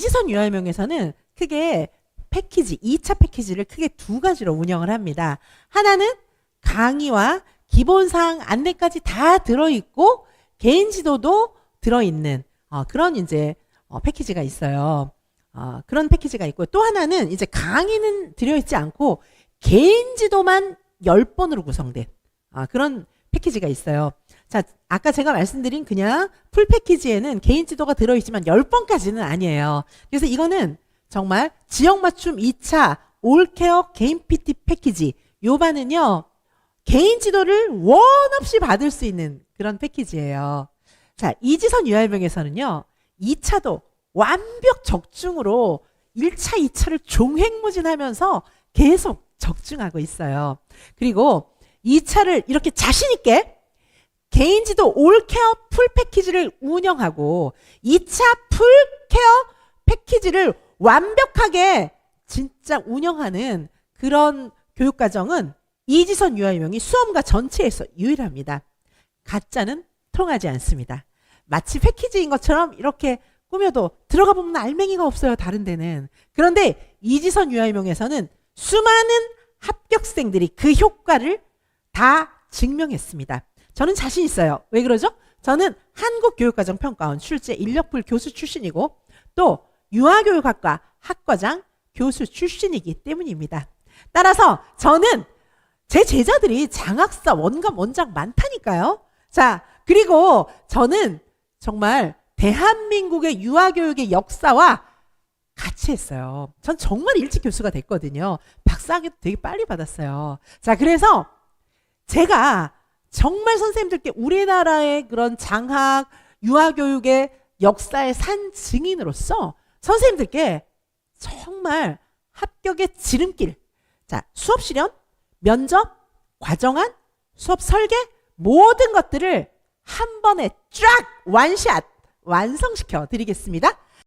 이지선 유아명에서는 크게 패키지, 2차 패키지를 크게 두 가지로 운영을 합니다. 하나는 강의와 기본사항 안내까지 다 들어있고 개인 지도도 들어있는 어, 그런 이제 어, 패키지가 있어요. 어, 그런 패키지가 있고 또 하나는 이제 강의는 들어있지 않고 개인 지도만 10번으로 구성된 아, 그런 패키지가 있어요. 자, 아까 제가 말씀드린 그냥 풀 패키지에는 개인 지도가 들어있지만 10번까지는 아니에요. 그래서 이거는 정말 지역 맞춤 2차 올케어 개인 PT 패키지. 요 반은요, 개인 지도를 원 없이 받을 수 있는 그런 패키지예요. 자, 이지선 유알병에서는요, 2차도 완벽 적중으로 1차, 2차를 종횡무진하면서 계속 적중하고 있어요. 그리고 2차를 이렇게 자신있게 개인 지도 올케어 풀 패키지를 운영하고 2차 풀 케어 패키지를 완벽하게 진짜 운영하는 그런 교육과정은 이지선 유아유명이 수험가 전체에서 유일합니다. 가짜는 통하지 않습니다. 마치 패키지인 것처럼 이렇게 꾸며도 들어가 보면 알맹이가 없어요. 다른 데는. 그런데 이지선 유아유명에서는 수많은 합격생들이 그 효과를 다 증명했습니다. 저는 자신 있어요. 왜 그러죠? 저는 한국교육과정평가원 출제 인력풀 교수 출신이고 또 유아교육학과 학과장 교수 출신이기 때문입니다. 따라서 저는 제 제자들이 장학사 원감 원장 많다니까요. 자, 그리고 저는 정말 대한민국의 유아교육의 역사와 같이 했어요. 전 정말 일찍 교수가 됐거든요. 박사학위도 되게 빨리 받았어요. 자, 그래서 제가 정말 선생님들께 우리나라의 그런 장학, 유아교육의 역사의 산 증인으로서 선생님들께 정말 합격의 지름길. 자, 수업 실현, 면접, 과정안, 수업 설계, 모든 것들을 한 번에 쫙 완샷 완성시켜 드리겠습니다.